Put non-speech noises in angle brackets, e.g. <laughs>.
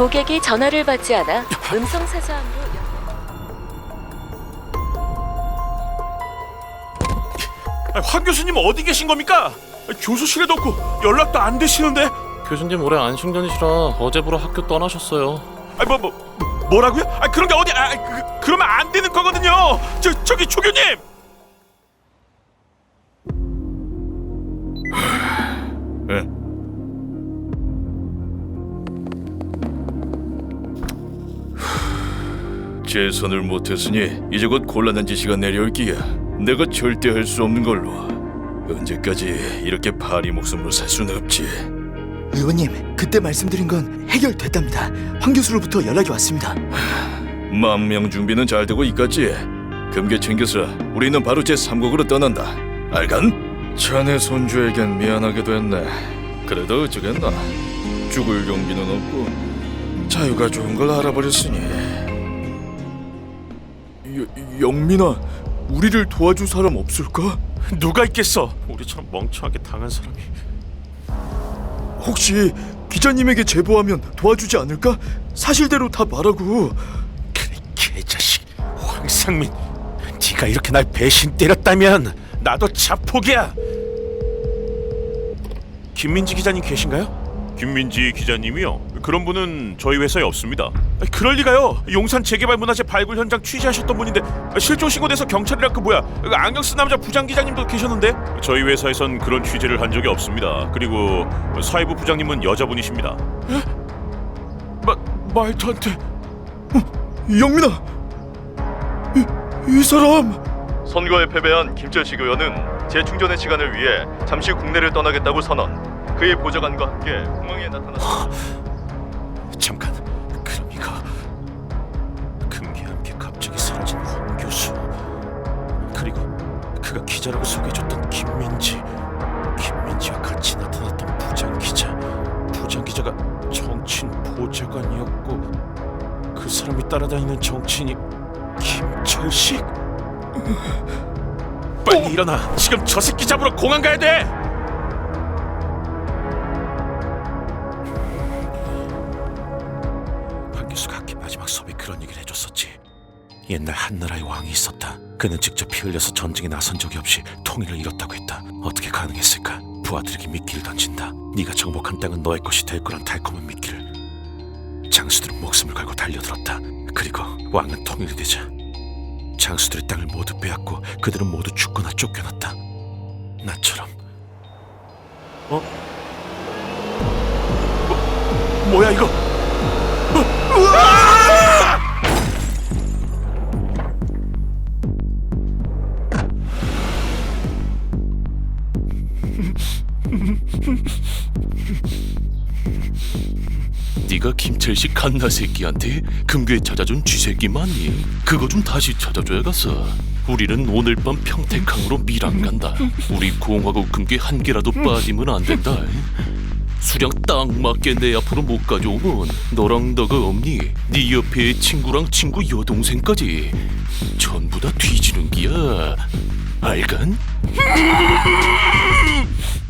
고객이 전화를 받지 않아 음성 사서함으로 연- 아, 황 교수님 어디 계신 겁니까? 아, 교수실에도 없고 연락도 안 되시는데. 교수님 올해 안식년이시라 어제부로 학교 떠나셨어요. 아, 뭐, 뭐 뭐라고요? 아, 그런 게 어디? 아, 그, 그러면 안 되는 거거든요. 저 저기 조교님. 예. 재선을 못했으니 이제 곧 곤란한 지시가 내려올 기야. 내가 절대 할 수 없는 걸로. 언제까지 이렇게 파리 목숨으로 살 수는 없지. 의원님, 그때 말씀드린 건 해결됐답니다. 황 교수로부터 연락이 왔습니다. 만명 준비는 잘 되고 있겠지. 금괴 챙겨서 우리는 바로 제 3국으로 떠난다. 알간? 자네 손주에겐 미안하게 됐네. 그래도 어쩌겠나. 죽을 용기는 없고 자유가 좋은 걸 알아버렸으니. 여, 영민아, 우리를 도와줄 사람 없을까? 누가 있겠어? 우리처럼 멍청하게 당한 사람이. 혹시 기자님에게 제보하면 도와주지 않을까? 사실대로 다 말하고. 그래 개자식 황상민 네가 이렇게 날 배신 때렸다면 나도 자폭이야 김민지 기자님 계신가요? 김민지 기자님이요? 그런 분은 저희 회사에 없습니다 그럴 리가요. 용산 재개발 문화재 발굴 현장 취재하셨던 분인데 실종 신고돼서 경찰이랑 그 뭐야. 그 안경 쓴 남자 부장 기자님도 계셨는데? 저희 회사에선 그런 취재를 한 적이 없습니다. 그리고 사회부 부장님은 여자분이십니다. 마, 말도 안돼 영민아, 이, 이 사람. 선거에 패배한 김철식 의원은 재충전의 시간을 위해 잠시 국내를 떠나겠다고 선언. 그의 보좌관과 함께 공항에 나타났다. 잠깐 그가 기자라고 소개해줬던 김민지. 김민지와 같이 나타났던 부장 기자. 부장 기자가 정친 보좌관이었고 그 사람이 따라다니는 정치인이 김철식? 빨리 일어나. 지금 저 새끼 잡으러 공항 가야 돼! 박 교수가 학기 마지막 수업에 그런 얘기를 해줬었지. 옛날 한나라의 왕이 있었다. 그는 직접 피 흘려서 전쟁에 나선 적이 없이 통일을 이뤘다고 했다. 어떻게 가능했을까? 부하들에게 미끼를 던진다. 네가 정복한 땅은 너의 것이 될 거란 달콤한 미끼를. 장수들은 목숨을 걸고 달려들었다. 그리고 왕은 통일이 되자 장수들의 땅을 모두 빼앗고 그들은 모두 죽거나 쫓겨났다. 나처럼. 어? 뭐, 뭐야 이거? 네가 김철식 갓나 새끼한테 금괴 찾아준 쥐새끼 맞니? 그거 좀 다시 찾아줘야겠어. 우리는 오늘 밤 평택항으로 밀안 간다. 우리 공화국 금괴 한 개라도 빠지면 안 된다. 수량 딱 맞게 내 앞으로 못 가져오면 너랑 너가 없니? 네 옆에 친구랑 친구 여동생까지 전부 다 뒤지는 기야. 알간? Help! <laughs>